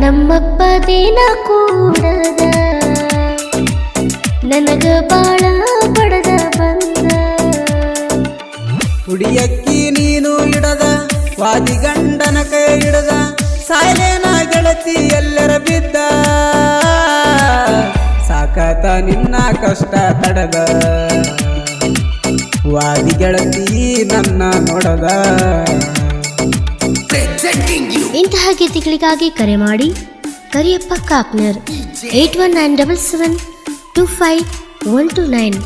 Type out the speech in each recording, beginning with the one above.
ನಮ್ಮಪ್ಪ ದಿನ ಕೂಡದ. ನನಗ ಬಾಳ ಪಡೆದ ಬಂದ. ಹುಡಿಯಕ್ಕಿ ನೀನು ಇಡದ, ವಾದಿ ಗಂಡನ ಕೈ ಹಿಡದ ಸಾಯಲೇನ ಗೆಳತಿ ಎಲ್ಲರ ಬಿದ್ದ ಸಾಕಾತ ನಿನ್ನ ಕಷ್ಟ ತಡದ ವಾದಿ ಗೆಳತಿ ನನ್ನ ನೋಡದ ಇಂತಹ ಗೀತೆಗಳಿಗಾಗಿ ಕರೆ ಮಾಡಿ Kariyappa ಕಾಪ್ನರ್ eight one nine double seven two five one two nine.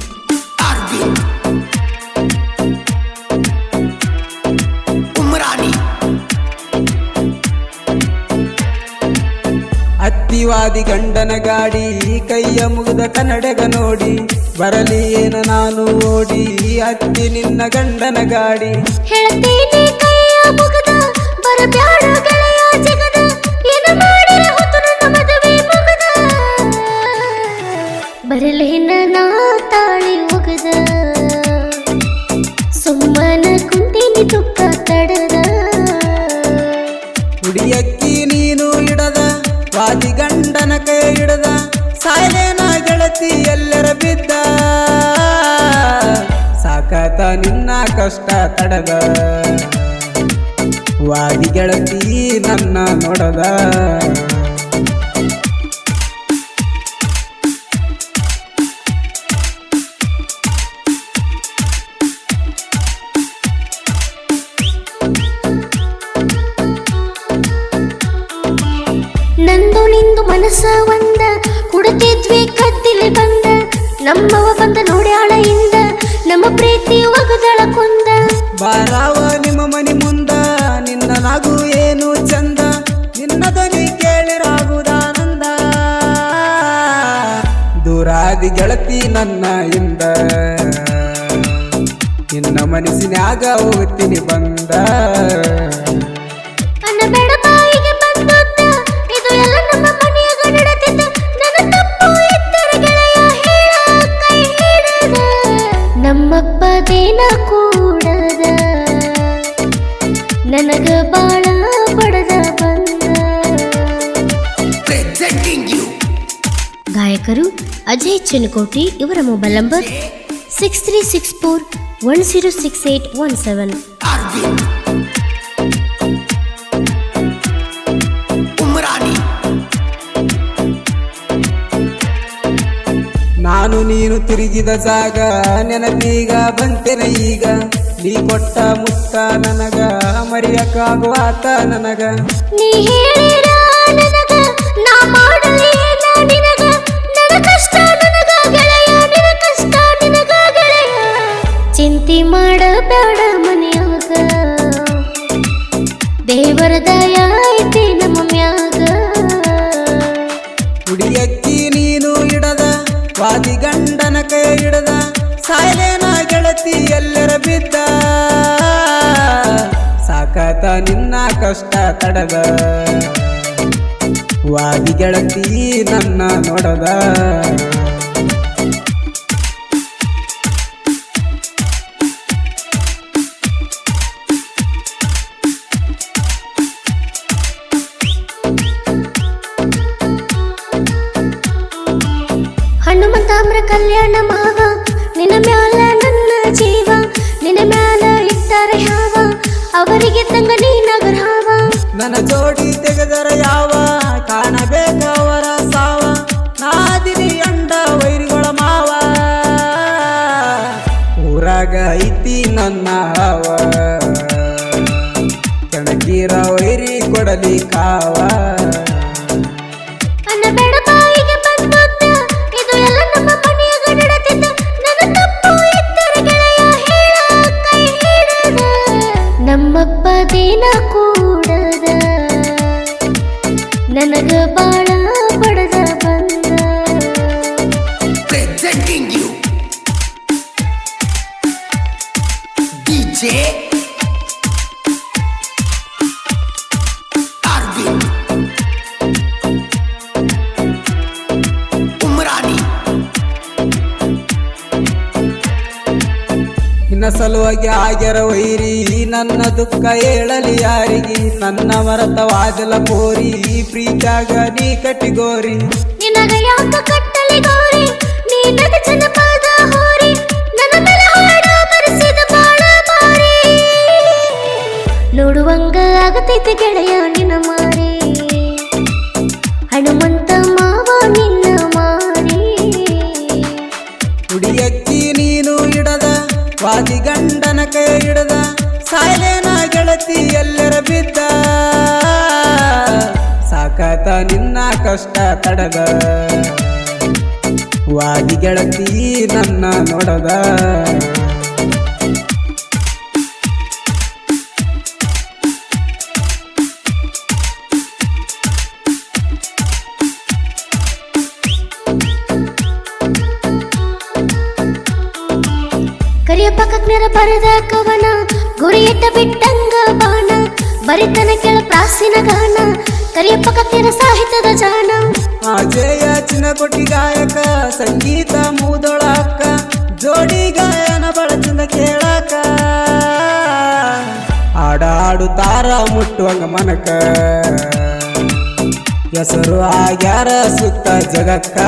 ಅತ್ತಿವಾದಿ ಗಂಡನ ಗಾಡಿ ಕೈಯ ಮುಗಿದ ಕನ್ನಡಗ ನೋಡಿ. ಬರಲಿ ಏನ ನಾನು ಓಡಿ ಅತ್ತಿ ನಿನ್ನ ಗಂಡನ ಗಾಡಿ. ಬರಲೇನ ನಾ ತಾಳಿ ಮುಗದ. ಸುಮ್ಮನ ಕುಂತೀನಿ ತುಕ್ಕ ತಡದ ಕೈ ಹಿಡ್ದ ಸಾಯಲೇನ ಗೆಳತಿ ಎಲ್ಲರ ಬಿದ್ದ. ಸಾಕತ ನಿನ್ನ ಕಷ್ಟ ತಡದ. ವಾದಿ ಗೆಳತಿ ನನ್ನ ನೋಡದ. ಮನಸ್ಸ ಒಂದ ಕುಡತಿದ್ವಿ ಕತ್ತಿಲಿ ಬಂದ. ನಮ್ಮವ ಬಂದ ನೋಡ್ಯಾಳ ಇಂದ ನಮ್ಮ ಪ್ರೀತಿ ಒಗದಳ ಕೊಂದ. ಬಾರಾವ ನಿಮ್ಮ ಮನಿ ಮುಂದ, ನಿನ್ನ ನಗು ಏನು ಚಂದ. ನಿನ್ನ ಧ್ವನಿ ಕೇಳಿರಾಗುದಾನಂದ. ದೂರಾದಿ ಗೆಳತಿ ನನ್ನ ಇಂದ. ನಿನ್ನ ಮನಸ್ಸಿನಾಗ ಹೋಗ್ತೀನಿ ಬಂದ. ಕೂಡದ. ನನಗ ಬಾಳ ಗಾಯಕರು ಅಜಯ್ ಚಿನಕೋಟಿ ಇವರ mobile number six three six four one zero six eight one seven ನಾನು ನೀನು ತಿರುಗಿದ ಜಾಗ, ನೆನಪೀಗ ಬಂತೆನೆ ಈಗ. ನೀ ಕೊಟ್ಟ ಮುತ್ತ ನನಗ ಮರೆಯಕ್ಕಾಗುವಾತ ನನಗ. ಚಿಂತೆ ಮಾಡಬೇಡ ಮನೆಯಾಗ. ದೇವರ ದಯ ಗೆಳತಿ ಎಲ್ಲರ ಬಿದ್ದ. ಸಾಕಾತ ನಿನ್ನ ಕಷ್ಟ ತಡದ. ವಾದಿ ಗೆಳತಿ ನನ್ನ ನೋಡದ. ಐತಿ ನನ್ನ ಹಾವ. ಕೆಣಕೀರ ವೈರಿ ಕೊಡಲಿ ಕಾವ. ನಮ್ಮಪ್ಪ ದಿನ ಕೂಡದ. ನನಗ ಬಾಳ ಸಲುವಾಗಿ ಆಗ್ಯರ ವೈರಿ ನನ್ನ ದುಃಖ ಹೇಳಲಿ ಯಾರಿಗೆ? ನನ್ನ ಮರತವಾದಲ ಕೋರಿ ಪ್ರೀತಾಗ ನೀ ಕಟ್ಟಿಗೋರಿ ನಿನಗ ಯಾಕ ಕಟ್ಟಲಿ ಗೋರಿ? ನೀನದ ಜನಪದ ಹೋರಿ. ನನ್ನ ಮೇಲೆ ಹಾಡ ಬರೆಸಿದ ಬಾಳ ಮಾರಿ. ನೋಡುವಂಗ ಆಗತೈತೆ ಗೆಳೆಯ ನಿನ್ನ ಮಾರಿ. ಹನುಮಂತ ಮಾವ ನಿನ್ನ ಮಾರಿ. ಹುಡಿಯಕ್ಕಿ ನೀನು ಇಡದ ವಾದಿ ಗಂಡನ ಕೈ ಹಿಡದ ಸಾಯಲೇನ ಗೆಳತಿ ಎಲ್ಲರ ಬಿದ್ದ. ಸಾಕಾತ ನಿನ್ನ ಕಷ್ಟ ತಡದ. ವಾದಿ ಗೆಳತಿ ನನ್ನ ನೋಡದ. ಕರಿಯಪ್ಪ ಕಕ್ನರ ಬರೆದ ಕವನ, ಗುರಿಯಿಟ್ಟ ಬಿಟ್ಟಂಗ ಬಾಣ, ಬರಿತನ ಕೆಳ ಪ್ರಾಸಿನ ಗಾನ ಕರಿಯಪ್ಪ ಕಕ್ನರ ಸಾಹಿತ್ಯದ ಜಾಣ. ಅಜಯ ಚಿನ್ನಕೊಟ್ಟಿ ಗಾಯಕ, ಸಂಗೀತ ಮೂದೊಳಕ್ಕ ಜೋಡಿ ಗಾಯನ ಬಳಸಿದ ಕೇಳಕ. ಹಾಡಾಡುತ್ತಾರ ಮುಟ್ಟುವಂಗ ಮನಕ. ಹೆಸರು ಆಗ್ಯಾರ ಸುತ್ತ ಜಗಕ್ಕ.